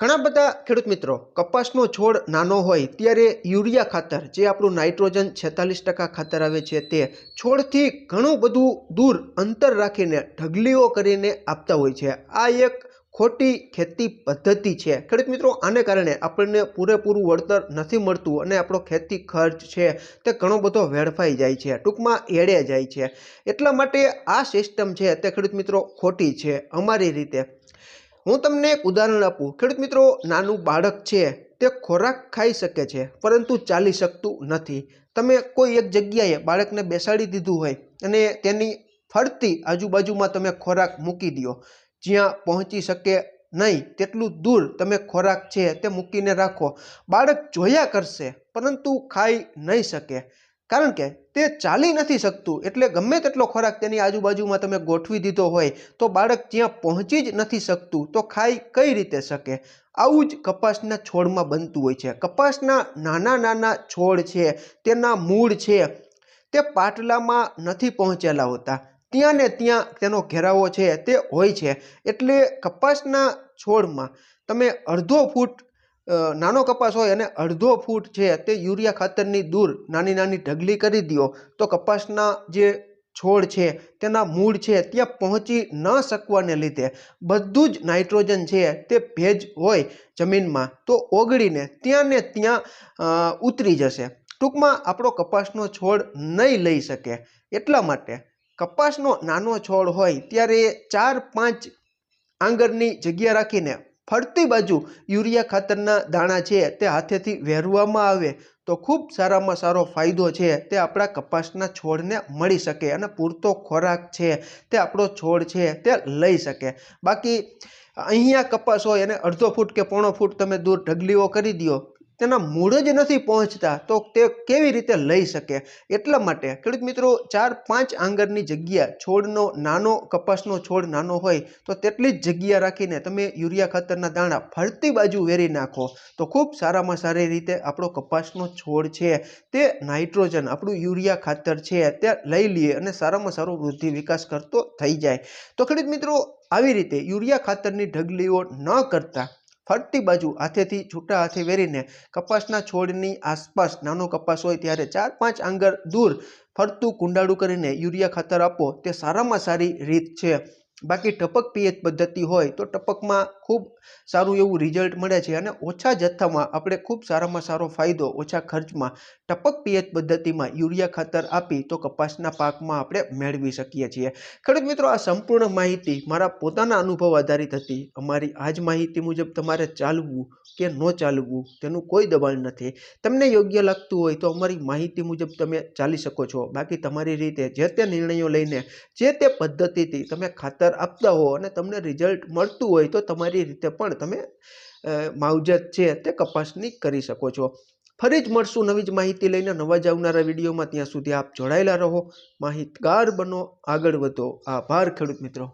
ઘણા બધા ખેડૂત મિત્રો કપાસનો છોડ નાનો હોય ત્યારે યુરિયા ખાતર, જે આપણું નાઇટ્રોજન છેતાલીસ ટકા ખાતર આવે છે, તે છોડથી ઘણું બધું દૂર અંતર રાખીને ઢગલીઓ કરીને આપતા હોય છે. આ એક ખોટી ખેતી પદ્ધતિ છે. ખેડૂત મિત્રો, આને કારણે આપણને પૂરેપૂરું વળતર નથી મળતું અને આપણો ખેતી ખર્ચ છે તે ઘણો બધો વેડફાઈ જાય છે, ટૂંકમાં એળે જાય છે. એટલા માટે આ સિસ્ટમ છે તે ખેડૂત મિત્રો ખોટી છે અમારી રીતે. હું તમને એક ઉદાહરણ આપું. ખેડૂત મિત્રો, નાનું બાળક છે, તે ખોરાક ખાઈ શકે છે, પરંતુ ચાલી શકતું નથી. તમે કોઈ એક જગ્યાએ બાળકને બેસાડી દીધું હોય અને તેની ફરતી આજુબાજુમાં તમે ખોરાક મૂકી દો જ્યાં પહોંચી શકે નહીં, તેટલું દૂર તમે ખોરાક છે તે મૂકીને રાખો. બાળક જોયા કરશે, પરંતુ ખાઈ નહીં શકે. કારણ કે તે ચાલી નથી શકતું. એટલે ગમે તેટલો ખોરાક તેની આજુબાજુમાં તમે ગોઠવી દીધો હોય, તો બાળક ત્યાં પહોંચી જ નથી શકતું. તો ખાઈ કઈ રીતે શકે? આવું જ કપાસના છોડમાં બનતું હોય છે. કપાસના નાના નાના છોડ છે, તેના મૂળ છે, તે પાટલામાં નથી પહોંચેલા હોતા. ત્યાં ને ત્યાં તેનો ઘેરાવો છે, તે હોય છે. એટલે કપાસના છોડમાં તમે અડધો ફૂટ નાનો કપાસ હોય અને અડધો ફૂટ છે તે યુરિયા ખાતરની દૂર નાની નાની ઢગલી કરી દો તો કપાસના જે છોડ છે, તેના મૂળ છે, ત્યાં પહોંચી ન શકવાને લીધે બધું જ નાઇટ્રોજન છે તે ભેજ હોય જમીનમાં, તો ઓગળીને ત્યાં ને ત્યાં ઉતરી જશે. ટૂંકમાં આપણો કપાસનો છોડ નહીં લઈ શકે. એટલા માટે કપાસનો નાનો છોડ હોય, ત્યારે ચાર પાંચ આંગળની જગ્યા રાખીને ફરતી બાજુ યુરિયા ખાતરના દાણા છે તે હાથેથી વહેરવામાં આવે તો ખૂબ સારામાં સારો ફાયદો છે. તે આપણા કપાસના છોડને મળી શકે અને પૂરતો ખોરાક છે તે આપણો છોડ છે તે લઈ શકે. બાકી અહીંયા કપાસ હોય અને અડધો ફૂટ કે પોણો ફૂટ તમે દૂર ઢગલીઓ કરી દો તેના મૂળ જ નથી પહોંચતા, તો તે કેવી રીતે લઈ શકે? એટલા માટે, ખેડૂત મિત્રો, ચાર પાંચ આંગણની જગ્યા, છોડનો નાનો, કપાસનો છોડ નાનો હોય, તો તેટલી જ જગ્યા રાખીને તમે યુરિયા ખાતરના દાણા ફરતી બાજુ વેરી નાખો. તો ખૂબ સારામાં સારી રીતે આપણો કપાસનો છોડ છે, તે નાઇટ્રોજન આપણું યુરિયા ખાતર છે, તે લઈ લઈએ અને સારામાં સારો વૃદ્ધિ વિકાસ કરતો થઈ જાય. તો ખેડૂત મિત્રો, આવી રીતે યુરિયા ખાતરની ઢગલીઓ ન કરતા ફરતી બાજુ હાથેથી છૂટા હાથે વેરીને કપાસના છોડની આસપાસ, નાનો કપાસ હોય ત્યારે ચાર પાંચ આંગળ દૂર ફરતું કુંડાળું કરીને યુરિયા ખાતર આપો, તે સારામાં સારી રીત છે. બાકી ટપક પિયત પદ્ધતિ હોય તો ટપકમાં ખૂબ સારું એવું રિઝલ્ટ મળે છે અને ઓછા જથ્થામાં આપણે ખૂબ સારામાં સારો ફાયદો ઓછા ખર્ચમાં ટપક પિયત પદ્ધતિમાં યુરિયા ખાતર આપી તો કપાસના પાકમાં આપણે મેળવી શકીએ છીએ. ખેડૂત મિત્રો, આ સંપૂર્ણ માહિતી મારા પોતાના અનુભવ આધારિત હતી. અમારી આ જ માહિતી મુજબ તમારે ચાલવું કે ન ચાલવું, તેનું કોઈ દબાણ નથી. તમને યોગ્ય લાગતું હોય તો અમારી માહિતી મુજબ તમે ચાલી શકો છો. બાકી તમારી રીતે જે તે નિર્ણયો લઈને, જે તે પદ્ધતિથી તમે ખાતર આપતા હો અને તમને રિઝલ્ટ મળતું હોય તો તમારી રીતે પણ તમે માવજત છે તે કપાસની કરી શકો છો. ફરી જ મળશું નવી જ માહિતી લઈને નવા જ આવનારા વિડીયોમાં. ત્યાં સુધી આપ જોડાયેલા રહો. માહિતગાર બનો. આગળ વધો. આભાર ખેડૂત મિત્રો.